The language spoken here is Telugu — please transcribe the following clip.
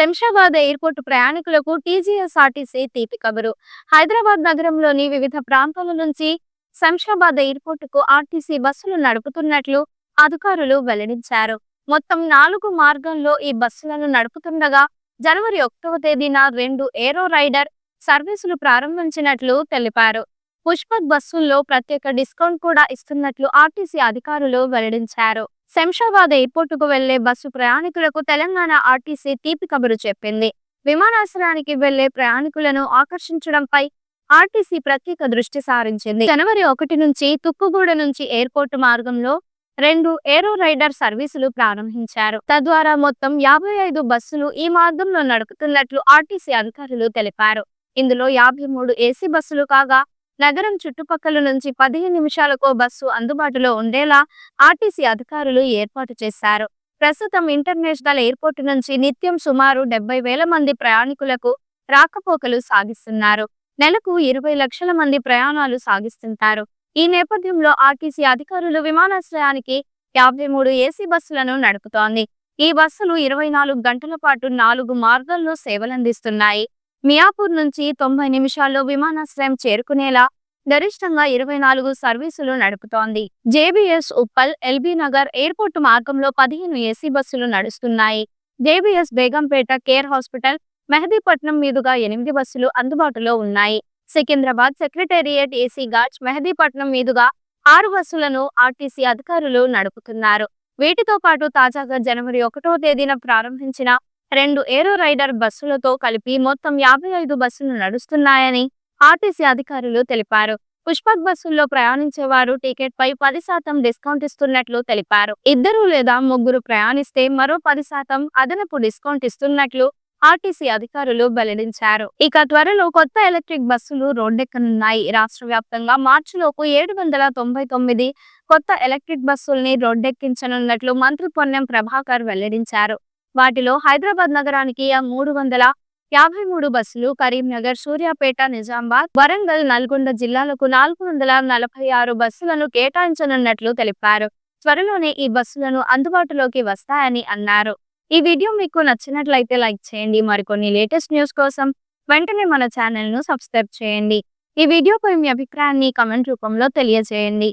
శంషాబాద్ ఎయిర్పోర్ట్ ప్రయాణికులకు టీజీఎస్ఆర్టీసీ తీపి కబురు. హైదరాబాద్ నగరంలోని వివిధ ప్రాంతాల నుంచి శంషాబాద్ ఎయిర్పోర్టుకు ఆర్టీసీ బస్సులు నడుపుతున్నట్లు అధికారులు వెల్లడించారు. మొత్తం నాలుగు మార్గంలో ఈ బస్సులను నడుపుతుండగా జనవరి ఒకటవ తేదీన రెండు ఏరో రైడర్ సర్వీసులు ప్రారంభించినట్లు తెలిపారు. పుష్పక్ బస్సుల్లో ప్రత్యేక డిస్కౌంట్ కూడా ఇస్తున్నట్లు ఆర్టీసీ అధికారులు వెల్లడించారు. శంషాబాద్ ఎయిర్పోర్టుకు వెళ్ళే బస్సు ప్రయాణికులకు తెలంగాణ ఆర్టీసీ తీపి కబురు చెప్పింది. విమానాశ్రయానికి వెళ్ళే ప్రయాణికులను ఆకర్షించడంపై ఆర్టీసీ ప్రత్యేక దృష్టి సారించింది. జనవరి ఒకటి నుంచి తుక్కుగూడ నుంచి ఎయిర్పోర్టు మార్గంలో రెండు ఏరో రైడర్ సర్వీసులు ప్రారంభించారు. తద్వారా మొత్తం యాభై ఐదు బస్సులు ఈ మార్గంలో నడుపుతున్నట్లు ఆర్టీసీ అధికారులు తెలిపారు. ఇందులో యాభై మూడు ఏసీ బస్సులు కాగా నగరం చుట్టుపక్కల నుంచి పదిహేను నిమిషాలకో బస్సు అందుబాటులో ఉండేలా ఆర్టీసీ అధికారులు ఏర్పాటు చేశారు. ప్రస్తుతం ఇంటర్నేషనల్ ఎయిర్పోర్ట్ నుంచి నిత్యం సుమారు డెబ్బై వేల మంది ప్రయాణికులకు రాకపోకలు సాగిస్తున్నారు. నెలకు ఇరవై లక్షల మంది ప్రయాణాలు సాగిస్తుంటారు. ఈ నేపథ్యంలో ఆర్టీసీ అధికారులు విమానాశ్రయానికి యాభై మూడు ఏసీ బస్సులను నడుపుతోంది. ఈ బస్సులు ఇరవై నాలుగు గంటల పాటు నాలుగు మార్గాల్లో సేవలందిస్తున్నాయి. మియాపూర్ నుంచి తొంభై నిమిషాల్లో విమానాశ్రయం చేరుకునేలా గరిష్టంగా ఇరవై నాలుగు సర్వీసులు నడుపుతోంది. JBS Uppal LB Nagar airport మార్గంలో పదిహేను ఏసీ బస్సులు నడుస్తున్నాయి. JBS Begumpet Care hospital Mehdipatnam మీదుగా ఎనిమిది బస్సులు అందుబాటులో ఉన్నాయి. Secunderabad secretariat AC guards Mehdipatnam మీదుగా ఆరు బస్సులను ఆర్టీసీ అధికారులు నడుపుతున్నారు. వీటితో పాటు తాజాగా జనవరి ఒకటో తేదీన ప్రారంభించిన రెండు ఏరో రైడర్ బస్సులతో కలిపి మొత్తం యాభై ఐదు బస్సులు నడుస్తున్నాయని ఆర్టీసీ అధికారులు తెలిపారు. పుష్పక్ బస్సుల్లో ప్రయాణించే వారు టికెట్ పై పది శాతం డిస్కౌంట్ ఇస్తున్నట్లు తెలిపారు. ఇద్దరు లేదా ముగ్గురు ప్రయాణిస్తే మరో పది శాతం అదనపు డిస్కౌంట్ ఇస్తున్నట్లు ఆర్టీసీ అధికారులు వెల్లడించారు. ఇక త్వరలో కొత్త ఎలక్ట్రిక్ బస్సులు రోడ్డెక్కనున్నాయి. రాష్ట్ర వ్యాప్తంగా మార్చిలోపు ఏడు వందల తొంభై తొమ్మిది కొత్త ఎలక్ట్రిక్ బస్సుల్ని రోడ్డెక్కించనున్నట్లు మంత్రి పొన్నం ప్రభాకర్ వెల్లడించారు. వాటిలో హైదరాబాద్ నగరానికి మూడు వందల యాభై మూడు బస్సులు కరీంనగర్ సూర్యాపేట నిజామాబాద్ వరంగల్ నల్గొండ జిల్లాలకు నాలుగు వందల నలభై ఆరు బస్సులను కేటాయించనున్నట్లు తెలిపారు. త్వరలోనే ఈ బస్సులను అందుబాటులోకి వస్తాయని అన్నారు. ఈ వీడియో మీకు నచ్చినట్లయితే లైక్ చేయండి. మరికొన్ని లేటెస్ట్ న్యూస్ కోసం వెంటనే మన ఛానల్ను సబ్స్క్రైబ్ చేయండి. ఈ వీడియోపై మీ అభిప్రాయాన్ని కమెంట్ రూపంలో తెలియజేయండి.